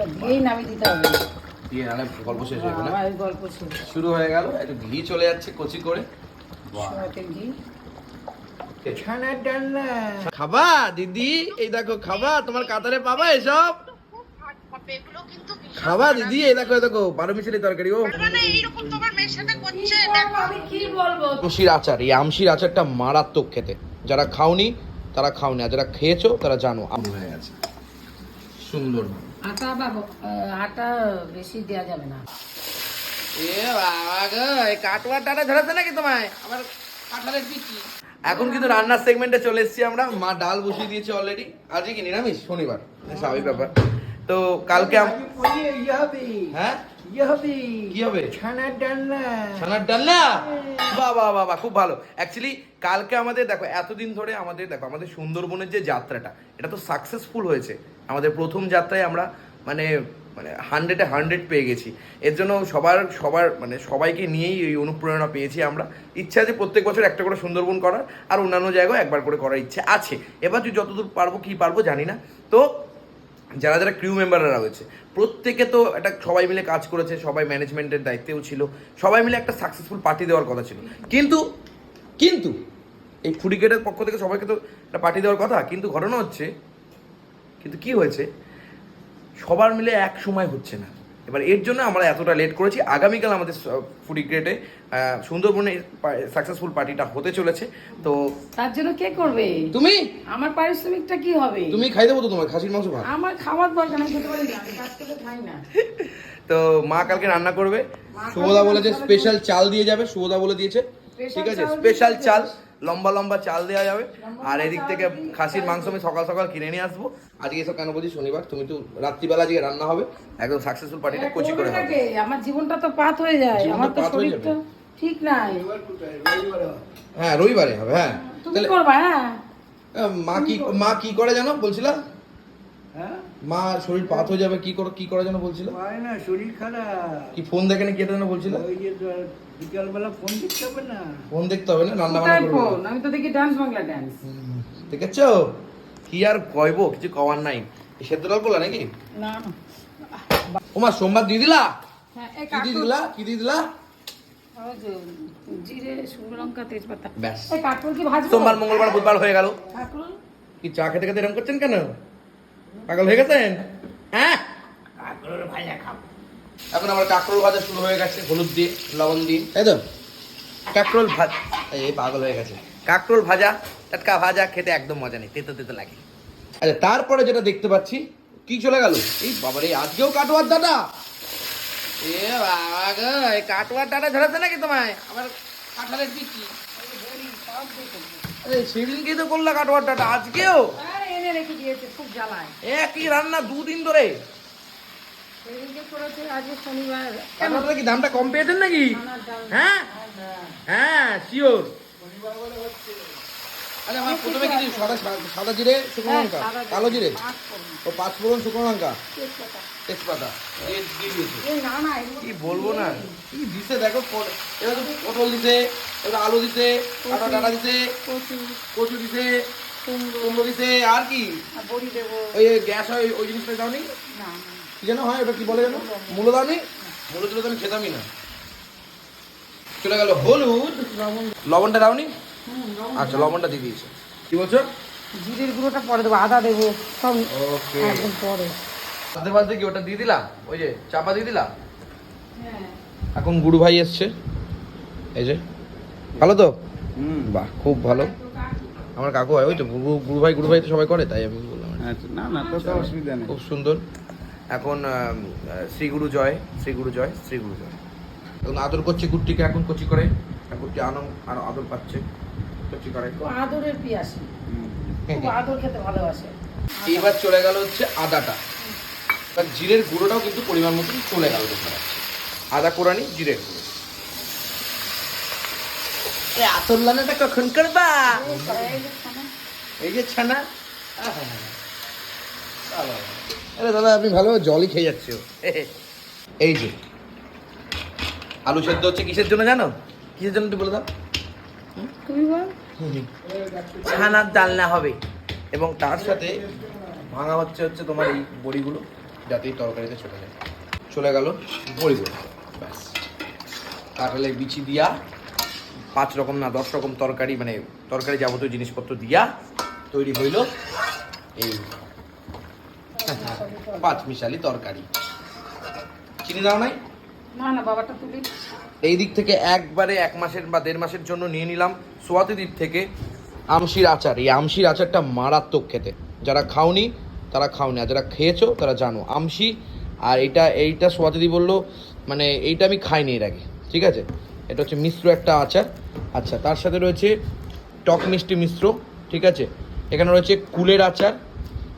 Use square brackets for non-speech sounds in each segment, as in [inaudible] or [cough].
একটা দিয়েই নামিয়ে দিতে হবে দিয়ে নাহলে গল্প শেষ হয়ে গেল গল্প শেষ। শুরু হয়ে গেল একটু ঘি চলে যাচ্ছে কচি করে। ঘি। খাবা দিদি এই দেখো খাবা তোমার কাতারে পাবা এসব। খাবা দিদি এই দেখো দেখো বারো মিশালি তরকারি ও। মানে এইরকম তোমার মেয়ের সাথে করছে দেখো আমি কি বলব? আমশির আচার এই আমশির আচারটা মারাত্মক খেতে। যারা খাওনি তারা খাওনি আর যারা খেয়েছো তারা জানো আম হয়ে গেছে। সুন্দর। আটা বা আটা বেশি দেওয়া যাবে না। এ বাবা গো এই কাটোয়ার ডাটা ধরেছে নাকি তোমায়? আবার কাঁঠালের পিচি এখন কিন্তু রান্নার সেগমেন্টে চলে এসেছি আমরা। মা ডাল বসিয়ে দিয়েছি অলরেডি আজকে কি নিরামিষ? শনিবার। স্বাভাবিক ব্যাপার। তো কালকে আম- ইয়ে হবে। হ্যাঁ? ইয়ে হবে কি হবে? ছানার ডালনা ছানার ডাল বাহ বাহ বাহ বাহ, খুব ভালো। অ্যাকচুয়ালি কালকে আমাদের দেখো এতদিন ধরে আমাদের দেখো আমাদের সুন্দরবনের যে যাত্রাটা এটা তো সাকসেসফুল হয়েছে। আমাদের প্রথম যাত্রায় আমরা মানে মানে হান্ড্রেডে হান্ড্রেড পেয়ে গেছি। এর জন্য সবার সবার মানে সবাইকে নিয়েই এই অনুপ্রেরণা পেয়েছি আমরা। ইচ্ছা আছে প্রত্যেক বছর একটা করে সুন্দরবন করার আর অন্যান্য জায়গায় একবার করে করার ইচ্ছে আছে। এবার যতদূর পারব কি পারব জানি না। তো যারা যারা ক্রিউ মেম্বাররা রয়েছে, প্রত্যেকে তো একটা সবাই মিলে কাজ করেছে, সবাই ম্যানেজমেন্টের দায়িত্বেও ছিল, সবাই মিলে একটা সাকসেসফুল পার্টি দেওয়ার কথা ছিল। কিন্তু কিন্তু, এই ফুডিকেটের পক্ষ থেকে সবাইকে তো একটা পার্টি দেওয়ার কথা, কিন্তু ঘটনা হচ্ছে, কিন্তু কি হয়েছে? সবার মিলে এক সময় হচ্ছে না। এবার এর জন্য আমরা এতটা লেট করেছি। আগামীকাল আমাদের ফুডি গ্রেটে সুন্দরবনে সাকসেসফুল পার্টিটা হতে চলেছে। তো তার জন্য কে করবে? তুমি? আমার পারিশ্রমিকটা কি হবে? তুমি খাই দেবো তো তোমার খাসির মাংস ভাত আমার খাওয়ার দরকার আমি খেতে পারি না। আমি কাজ করে খাই না। তো মা কালকে রান্না করবে। শুভদা বলেছে স্পেশাল চাল দিয়ে যাবে শুভদা বলে দিয়েছে। ঠিক আছে? স্পেশাল চাল। লম্বা লম্বা চাল দেওয়া যাবে। আর এদিক থেকে খাসির মাংস আমি সকাল সকাল কিনে নিয়ে আসব। আজকে এসব কেন বলছি? শনিবার তুমি তো রাত্রিবেলা আজকে রান্না হবে। একদম সাকসেসফুল পার্টিটা এ, কচি করে হবে। আমার জীবনটা তো পাত হয়ে যায়। আমার তো হয়ে শরীরটা ঠিক নাই। হ্যাঁ রবিবারে হবে হ্যাঁ। তুমি তাহলে করবা হ্যাঁ। মা কি মা কি করে জানো? বলছিলা হ্যাঁ মা শরীর পাত হয়ে যাবে কি করে কি করে যেন বলছিল? না শরীর খারাপ। কি ফোন দেখে না কি যেন বলছিল? ওই যে বিকালবেলা ফোন দেখতে হবে না। ফোন দেখতে হবে না রান্না বান্না ফোন আমি তো দেখি ডান্স বাংলা ডান্স দেখেছ? কি আর কইবো কিছু কওয়ার নাই। সেদ্ধ ডাল বললা নাকি? না ওমা সোমবার দিয়ে দিলা? হ্যাঁ কি দিয়ে দিলা? কি দিয়ে দিলা? ওই জিরে শুকনো লঙ্কা তেজপাতা। ব্যাস। কাকুর কি ভাজবো? সোমবার মঙ্গলবার বুধবার হয়ে গেল। কি চা খেতে খেতে এরকম করছেন কেন? পাগল হয়ে গেছেন? হ্যাঁ? ভাজা খাব এখন আমার কাঁকরোল ভাজা শুরু হয়ে গেছে হলুদ দিয়ে লবণ দিয়ে। তাই তো। কাঁকরোল ভাজা এই পাগল হয়ে গেছে। কাঁকরোল ভাজা টাটকা ভাজা খেতে একদম মজা নেই তেতো তেতো লাগে। আচ্ছা তারপরে যেটা দেখতে পাচ্ছি কি চলে গেল? এই বাবারে আজকেও কাটোয়ার দাদা এ বাবা গো এই কাটোয়ার দাদা ধরেছে নাকি তোমায়? আবার কাঁঠালের বিচি আরে সেদিনকেই তো করলা কাটোয়ার দাদা আজকেও? আরে রেখে দিয়েছে খুব জ্বালায়। একই রান্না দুদিন ধরে? কি দামটা কম পেয়েছেন নাকি? হ্যাঁ? হ্যাঁ। হ্যাঁ শিওর আচ্ছা আমার প্রথমে কিছু সাদা সাদা জিরে শুকনো হ্যাঁ, লঙ্কা। কালো জিরে? পাঁচ ফোড়ন, ও পাঁচ ফোড়ন শুকনো লঙ্কা? তেজপাতা। কি বলব না? কি দিছে? দেখো এবার পটল দিছে এবার আলু দিছে কাটা ডাটা দিছে কচু। কচু দিছে। কুমড়ো। দিছে আর কি? বড়ি দেবো। ওই গ্যাস হয় ওই জিনিসটা দাওনি না? না কি যেন হয় ওটা কি বলে যেন? মূলো দাওনি মূলো দিলে তো আমি খেতামই না। চলে গেল হলুদ। লবণটা দাওনি আচ্ছা লবণটা দিয়ে দিয়েছে। কি বলছো? জিরের গুঁড়োটা পরে দেবো আদা দেবো সব ওকে। একদম পরে। বাদে বাদে কি ওটা দিয়ে দিলাম? ওই যে চাপা দিয়ে দিলাম? হ্যাঁ। এখন গুরু ভাই এসছে। এই যে। ভালো তো? হুম। বাহ খুব ভালো। আমার কাকু হয় ওই তো গুরু গুরু ভাই গুরু ভাই তো সবাই করে তাই আমি বললাম। আচ্ছা না না তো তো অসুবিধা নেই। খুব সুন্দর। এখন আম, আহ, শ্রীগুরু জয় শ্রীগুরু জয় শ্রীগুরু জয়। এখন আদর করছে কুট্টিকে এখন কচি করে। কুট্টি আনন্দ আর আদর পাচ্ছে কচি করে। তো আদরের পিয়াসি। আদর খেতে ভালোবাসে। এইবার চলে গেল হচ্ছে আদাটা। এবার জিরের গুঁড়োটাও কিন্তু পরিমাণ মতন চলে গেল দেখা যাচ্ছে। আদা কোরানি জিরের গুঁড়ো। এ আসল রান্নাটা কখন করবা? এই যে ছানা, এই। আরে দাদা আপনি ভালো জলই খেয়ে যাচ্ছে ও। এই যে আলু সেদ্ধ হচ্ছে কিসের জন্য জানো? কিসের জন্য একটু বলে দাও। ছানার ডালনা হবে। এবং তার সাথে ভাঙা হচ্ছে হচ্ছে তোমার এই বড়িগুলো যাতে এই তরকারিতে চলে যায়। চলে গেল বড়ি বড়ি ব্যাস। কাঁঠালের বিচি দিয়া পাঁচ রকম না দশ রকম তরকারি মানে তরকারি যাবতীয় জিনিসপত্র দিয়া তৈরি হইল এই [laughs] পাঁচ মিশালি তরকারি। চিনি দাও নাই? না না বাবাটা তুলি। এই দিক থেকে একবারে এক মাসের বা দেড় মাসের জন্য নিয়ে নিলাম। সোয়াতি দিক থেকে আমশির আচার এই আমশির আচারটা মারাত্মক খেতে। যারা খাওনি তারা খাওনি আর যারা খেয়েছো তারা জানো আমশি আর এইটা এইটা সোয়াতিদি বলল মানে এইটা আমি খাইনি এর আগে ঠিক আছে? এটা হচ্ছে মিশ্র একটা আচার। আচ্ছা তার সাথে রয়েছে টক মিষ্টি মিশ্র ঠিক আছে? এখানে রয়েছে কুলের আচার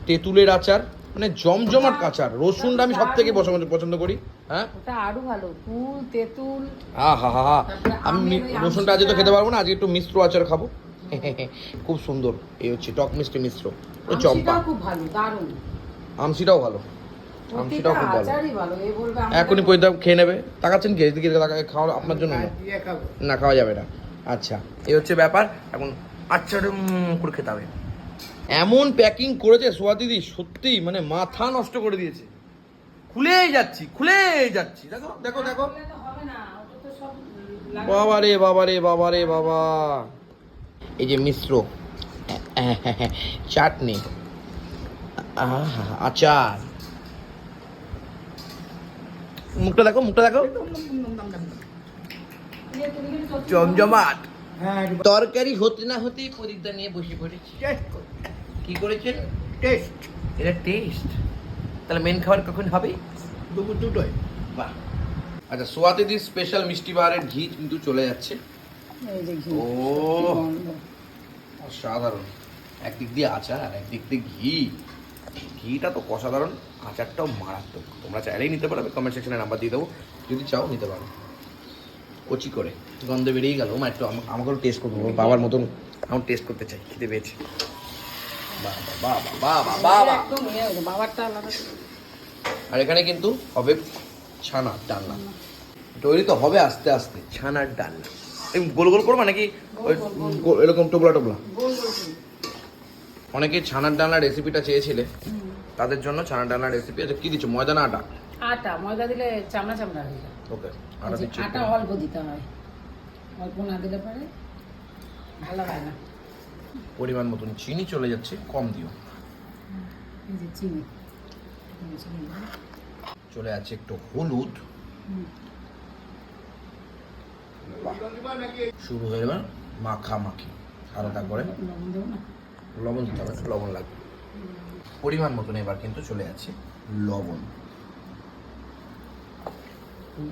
তেঁতুলের আচার মানে জমজমাট আচার রসুনটা আমি সব থেকে পছন্দ করি হ্যাঁ? ওটা আরও ভালো কুল তেঁতুল। হা হা হা। আমি রসুনটা আজকে তো খেতে পারব না আজকে একটু মিশ্র আচার খাব। [laughs] খুব সুন্দর এই হচ্ছে টক মিষ্টি মিশ্র চম্পা। খুব ভালো দারুণ। আমসিটাও ভালো। এখনই পয়দা খেয়ে নেবে। তাকাচ্ছেন কি? এদিকে খাওয়া আপনার জন্য না। খাওয়া যাবে না। আচ্ছা এই হচ্ছে ব্যাপার। এখন আচ্ছাটা করে খেতে হবে। এমন প্যাকিং করেছে সোয়াদিদি সত্যি মানে মাথা নষ্ট করে দিয়েছে। খুলেই যাচ্ছি খুলেই যাচ্ছি। দেখো দেখো দেখো। বাবা রে বাবা রে বাবা রে বাবা। এই যে মিশ্র চাটনি। আচার। মুখটা দেখো মুখটা দেখো। জমজমাট। হ্যাঁ তরকারি হতে না হতেই প্রদীপটা নিয়ে বসে পড়েছি। টেস্ট কি করেছেন টেস্ট এটা টেস্ট তাহলে মেন খাবার কখন হবে? দুপুর দুটোই বাহ। আচ্ছা সোয়াতিদির স্পেশাল মিষ্টি বাহারের ঘি কিন্তু চলে যাচ্ছে। ও। অসাধারণ। একদিক দিয়ে আচার আর একদিক দিয়ে ঘি। ঘিটা তো অসাধারণ আচারটাও মারাত্মক। তোমরা চাইলেই নিতে পারবে কমেন্ট সেকশনে নাম্বার দিয়ে দেবো। যদি চাও নিতে পারো। কচি করে গন্ধে বেরিয়ে গেল। মা একটু আমাকেও টেস্ট করব বাবার মতন আমার টেস্ট করতে চাই খেতে পেয়েছি। আর এখানে কিন্তু হবে ছানার ডালনা। তৈরি তো হবে আস্তে আস্তে ছানার ডালনা। গোল গোল করব নাকি? এরকম টোপলা টোপলা। অনেকে ছানার ডালনার রেসিপিটা চেয়েছিলে। তাদের জন্য ছানার ডালনার রেসিপি আচ্ছা কি দিচ্ছ? ময়দা না আটা? আটা। ময়দা দিলে চামড়া চামড়া হয়ে যায়। ওকে আটা দিচ্ছি। আটা অল্প দিতে হয়। অল্প না দিলে পরে ভালো হয় না। পরিমাণ মতন চিনি চলে যাচ্ছে কম দিও। চিনি। চলে যাচ্ছে একটু হলুদ। শুরু হয়ে এবার মাখামাখি। আলাদা করে লবণ দিতে হবে লবণ লাগবে। পরিমাণ মতন এবার কিন্তু চলে যাচ্ছে লবণ।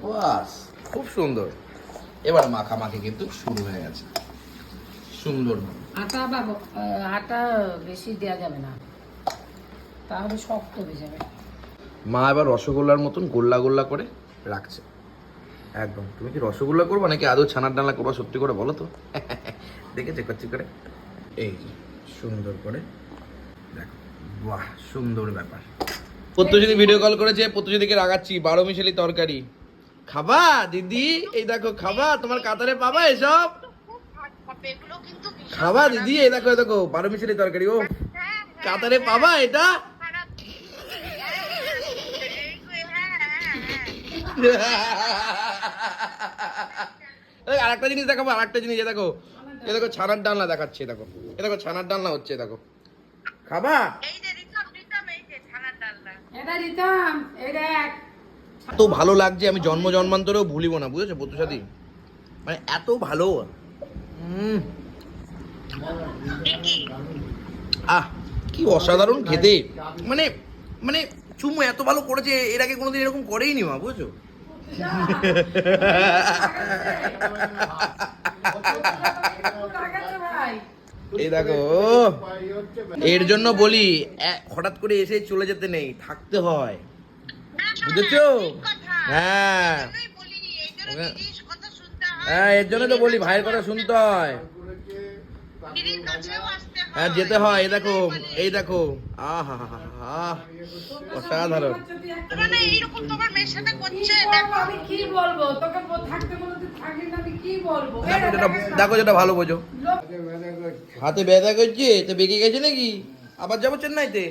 বাস খুব সুন্দর। এবার মাখামাখি কিন্তু শুরু হয়ে গেছে। সুন্দর আটা বা আটা বেশি দেওয়া যাবে না। তাহলে শক্ত হয়ে যাবে। মা এবার রসগোল্লার মতন গোল্লা গোল্লা করে রাখছে। একদম। তুমি কি রসগোল্লা করব নাকি আদৌ ছানার ডালা করব সত্যি করে বলো তো? [laughs] দেখেছে করছি করে? এই সুন্দর করে। দেখো, বাহ, সুন্দর ব্যাপার। পত্তজিৎ ভিডিও কল করেছে পত্তজিৎকে রাগাচ্ছি বারো মিশালি তরকারি। খাবা, দিদি, এই দেখো, খাবা, তোমার কাতারে পাবা এসব। খুব, দিদি, এই দেখো দেখো বারো মিশালি তরকারি, ও। কাতারে পাবা এটা। [laughs] আর একটা জিনিস দেখাবো আর একটা জিনিস দেখো। এ দেখো ছানার ডালনা দেখাচ্ছে দেখো। এ দেখো ছানার ডালনা হচ্ছে দেখো। খাবা? এত ভালো লাগছে আমি জন্ম জন্মান্তরেও ভুলিব না বুঝেছ বন্ধুসাথী মানে এত ভালো। আহ কি অসাধারণ খেতে। মানে মানে চুমু এত ভালো করেছে এর আগে কোনোদিন এরকম করেই নি মা বুঝেছ? [laughs] [laughs] এই দেখো এর জন্য বলি হঠাৎ করে এসে চলে যেতে নেই থাকতে হয়। বুঝেছ? হ্যাঁ। হয়। এর জন্য তো বলি ভাইয়ের কথা শুনতে হয়। দিদির কাছেও আসতে হয়। হ্যাঁ যেতে হয় এই দেখো এই দেখো। আহা অসাধারণ। মানে এইরকম তোমার মেয়ের সাথে করছে কি দেখো। বলব আমি কি বলব? তোকে থাকতে বলে দেখো যেটা দেখ, দেখো যেটা ভালো বোঝো। হাতে ব্যথা করছে তো বেঁকে গেছে নাকি? আবার যাব চেন্নাইতে?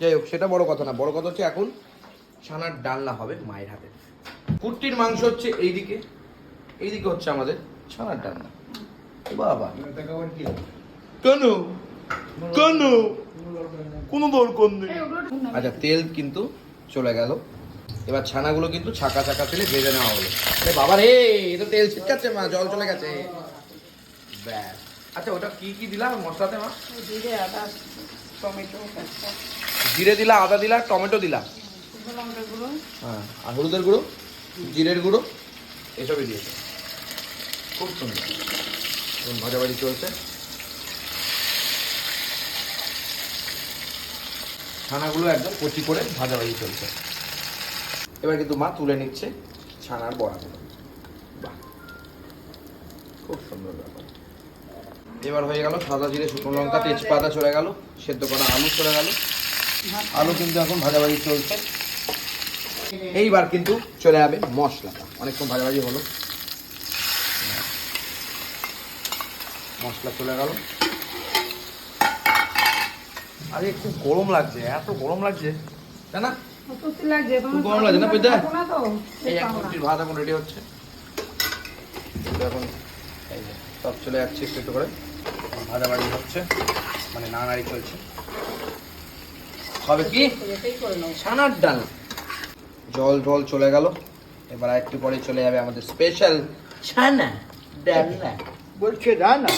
যাই হোক সেটা বড় কথা না। বড় কথা হচ্ছে এখন ছানার ডালনা হবে মায়ের হাতে। কুট্টির মাংস হচ্ছে এইদিকে। এইদিকে হচ্ছে আমাদের ছানার ডালনা। বাবা। কেন? কেন? কোনো দরকার নেই। আচ্ছা তেল কিন্তু চলে গেল। এবার ছানাগুলো কিন্তু ছাকা ছাকা তেলে ভেজে নেওয়া হলো। আরে বাবা রে এটা তেল ছিটকাচ্ছে মা জল চলে গেছে। ব্যাস। আচ্ছা ওটা কি কি দিলা মশলাতে মা? জিরে আদা টমেটো জিরে দিলা আদা দিলা টমেটো দিলা? হ্যাঁ আর হলুদের গুঁড়ো জিরের গুঁড়ো এসবই দিয়েছে। খুব সুন্দর। ভাজাভাজি চলছে। ছানাগুলো একদম কচি করে ভাজাভাজি চলছে। এবার কিন্তু মা তুলে নিচ্ছে ছানার বড়াগুলো বাহ, খুব সুন্দর ব্যাপার। এবার হয়ে গেল সাদা জিরে, শুকনো লঙ্কা, তেজপাতা চলে গেল, সেদ্ধ করা আলু চলে গেল। আলু কিন্তু এখন ভাজাভাজি চলছে। এইবার কিন্তু চলে যাবে মশলাটা অনেকক্ষণ ভাজাভাজি হলো। মশলা চলে গেল। আরে একটু গরম লাগছে, এত গরম লাগছে, তাই না? গরম লাগছে না, বুঝতে? থাকো না তো এই এক কুটির ভাত এখন রেডি হচ্ছে। এখন এই যে সব চলে যাচ্ছে একটু একটু করে। হচ্ছে মানে নাড়ানাড়ি চলছে। হবে কি? এটাই করে নাও ছানার ডাল। জল জল চলে গেল। এবার একটু পরে চলে যাবে আমাদের স্পেশাল ছানা ডালনা। বলছে রানা।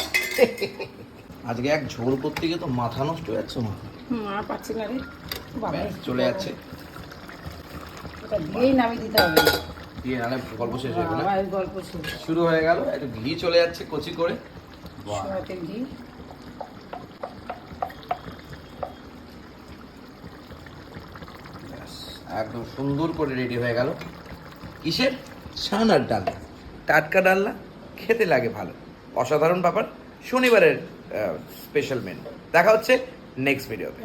আজকে এক ঝোল করতে গিয়ে তো মাথা নষ্ট হয়ে যাচ্ছে মা। পাচ্ছি না রে। চলে যাচ্ছে। এটা দিয়েই নামিয়ে দিতে হবে। দিয়ে নাহলে গল্প শেষ হয়ে গেলে গল্প ছিল শুরু হয়ে গেল একটু ঘি চলে যাচ্ছে কচি করে। সয়াবিন ঘি। একদম সুন্দর করে রেডি হয়ে গেল। কিসের? ছানার ডাল। টাটকা ডালনা খেতে লাগে ভালো। অসাধারণ ব্যাপার। শনিবারের স্পেশাল মেনু দেখা হচ্ছে নেক্সট ভিডিওতে